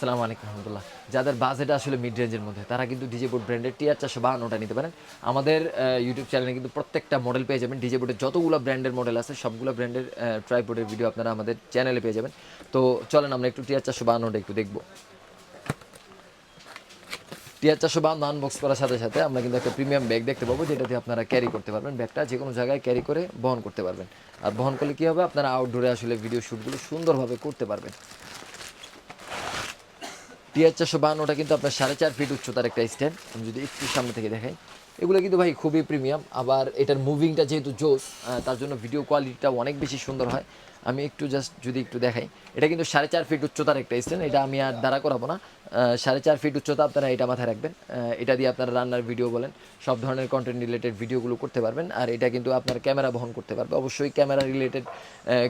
আসসালামু আলাইকুম রহমতুল্লাহ। যাদের বাজেট আসলে মিড রেঞ্জের মধ্যে, তারা কিন্তু ডিজে বোর্ড ব্র্যান্ডের টিয়ার চারশো বাহান্নটা নিতে পারেন। আমাদের ইউটিউব চ্যানেলে কিন্তু প্রত্যেকটা মডেল পেয়ে যাবেন। ডিজে বোর্ডের যতগুলো ব্র্যান্ডের মডেল আছে, সবগুলো ব্র্যান্ডের ট্রাইবোর্ডের ভিডিও আপনারা আমাদের চ্যানেলে পেয়ে যাবেন। তো চলেন আমরা একটু টিয়ার চারশো বাহান্নটা একটু দেখব। টিয়ার চারশো বাহান্ন আনবক্স করার সাথে সাথে আমরা কিন্তু একটা প্রিমিয়াম ব্যাগ দেখতে পাবো যেটাতে আপনারা ক্যারি করতে পারবেন। ব্যাগটা যে কোনো জায়গায় ক্যারি করে বহন করতে পারবেন। আর বহন করলে কী হবে? আপনারা আউটডোরে আসলে ভিডিও শ্যুটগুলো সুন্দরভাবে করতে পারবেন। টিয়ার চারশো বাহান্নটা কিন্তু আপনার সাড়ে চার ফিট উচ্চতার একটা স্ট্যান্ড আমি যদি একটু সামনে থেকে দেখাই, এগুলো কিন্তু ভাই খুবই প্রিমিয়াম আবার এটার মুভিংটা যেহেতু জোস তার জন্য ভিডিও কোয়ালিটিটা অনেক বেশি সুন্দর হয়। আমি একটু জাস্ট যদি একটু দেখাই, এটা কিন্তু সাড়ে চার ফিট উচ্চতার একটা স্ট্যান্ড এটা আমি আর দাঁড়া করাবো না। সাড়ে চার ফিট উচ্চতা আপনারা এটা মাথায় রাখবেন। এটা দিয়ে আপনারা রান্নার ভিডিও বলেন, সব ধরনের কন্টেন্ট রিলেটেড ভিডিওগুলো করতে পারবেন। আর এটা কিন্তু আপনার ক্যামেরা বহন করতে পারবে। অবশ্যই ক্যামেরা রিলেটেড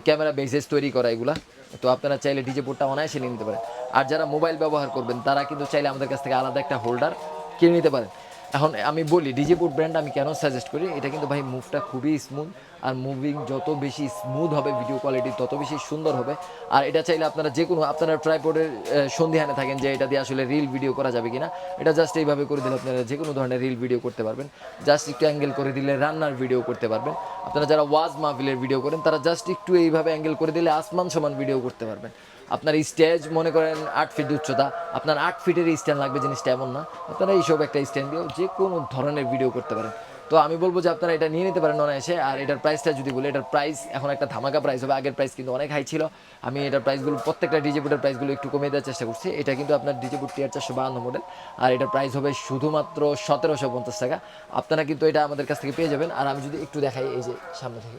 ক্যামেরা বেসেস তৈরি করা এগুলা। তো আপনারা চাইলে ডিজে বোর্ডটা অনায়াসে নিয়ে নিতে পারেন আর যারা মোবাইল ব্যবহার করবেন, তারা কিন্তু চাইলে আমাদের কাছ থেকে আলাদা একটা হোল্ডার কিনে নিতে পারেন। এখন আমি বলি ডিজে বোর্ড ব্র্যান্ড আমি কেন সাজেস্ট করি? এটা কিন্তু ভাই মুভটা খুবই স্মুথ আর মুভিং যত বেশি স্মুথ হবে ভিডিও কোয়ালিটি তত বেশি সুন্দর হবে। আর এটা চাইলে আপনারা যে কোনো, আপনারা ট্রাইপোর্ডের সন্ধিহানে থাকেন যে এটা দিয়ে আসলে রিল ভিডিও করা যাবে কিনা। এটা জাস্ট এইভাবে করে দিলে আপনারা যে কোনো ধরনের রিল ভিডিও করতে পারবেন। জাস্ট একটু অ্যাঙ্গেল করে দিলে রান্নার ভিডিও করতে পারবেন। আপনারা যারা ওয়াজ মাহফিলের ভিডিও করেন, তারা জাস্ট একটু এইভাবে অ্যাঙ্গেল করে দিলে আসমান সমান ভিডিও করতে পারবেন। আপনার স্টেজ মনে করেন আট ফিট উচ্চতা, আপনার আট ফিটের স্ট্যান্ড লাগবে জিনিসটা এমন না। আপনারা এইসব একটা স্ট্যান্ড দিয়েও যে কোনো ধরনের ভিডিও করতে পারেন। তো আমি বলব যে আপনারা এটা নিয়ে নিতে পারেন অনায়াসে, আর এটার প্রাইসটা যদি বলি, এটার প্রাইস এখন একটা ধামাকা প্রাইস হবে, আগের প্রাইস কিন্তু অনেক হাই ছিল। আমি এটার প্রাইসগুলো প্রত্যেকটা ডিজে বুটের প্রাইসগুলো একটু কমিয়ে দেওয়ার চেষ্টা করছি। এটা কিন্তু আপনার ডিজে বুট টিয়ার চারশো বাহান্ন মডেল আর এটার প্রাইস হবে শুধুমাত্র সতেরোশো পঞ্চাশ টাকা। আপনারা কিন্তু এটা আমাদের কাছ থেকে পেয়ে যাবেন। আর আমি যদি একটু দেখাই এই যে সামনে থেকে।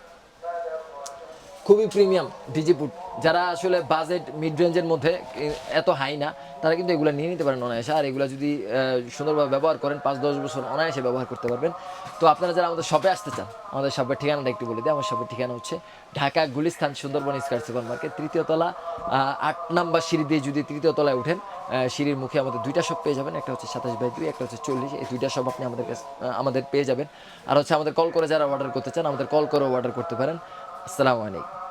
খুবই প্রিমিয়াম ডিজিপুট যারা আসলে বাজেট মিড রেঞ্জের মধ্যে এত হাই না, তারা কিন্তু এগুলো নিয়ে নিতে পারেন অনায়াসে। আর এগুলো যদি সুন্দরভাবে ব্যবহার করেন, পাঁচ দশ বছর অনায়াসে ব্যবহার করতে পারবেন। তো আপনারা যারা আমাদের শপে আসতে চান, আমাদের শপের ঠিকানাটা একটু বলে দিই। আমার শপের ঠিকানা হচ্ছে Dhaka Gulistan Sundarban square super market, তৃতীয় তলা আট নাম্বার সিঁড়ি দিয়ে যদি তৃতীয় তলায় উঠেন সিঁড়ির মুখে আমাদের দুইটা শপ পেয়ে যাবেন। একটা হচ্ছে সাতাশ বাই দুই, একটা হচ্ছে চল্লিশ। এই দুইটা শপ আপনি আমাদের কাছে আমাদের পেয়ে যাবেন। আর হচ্ছে আমাদের কল করে যারা অর্ডার করতে চান, আমাদের কল করে অর্ডার করতে পারেন। আসসালামু আলাইকুম।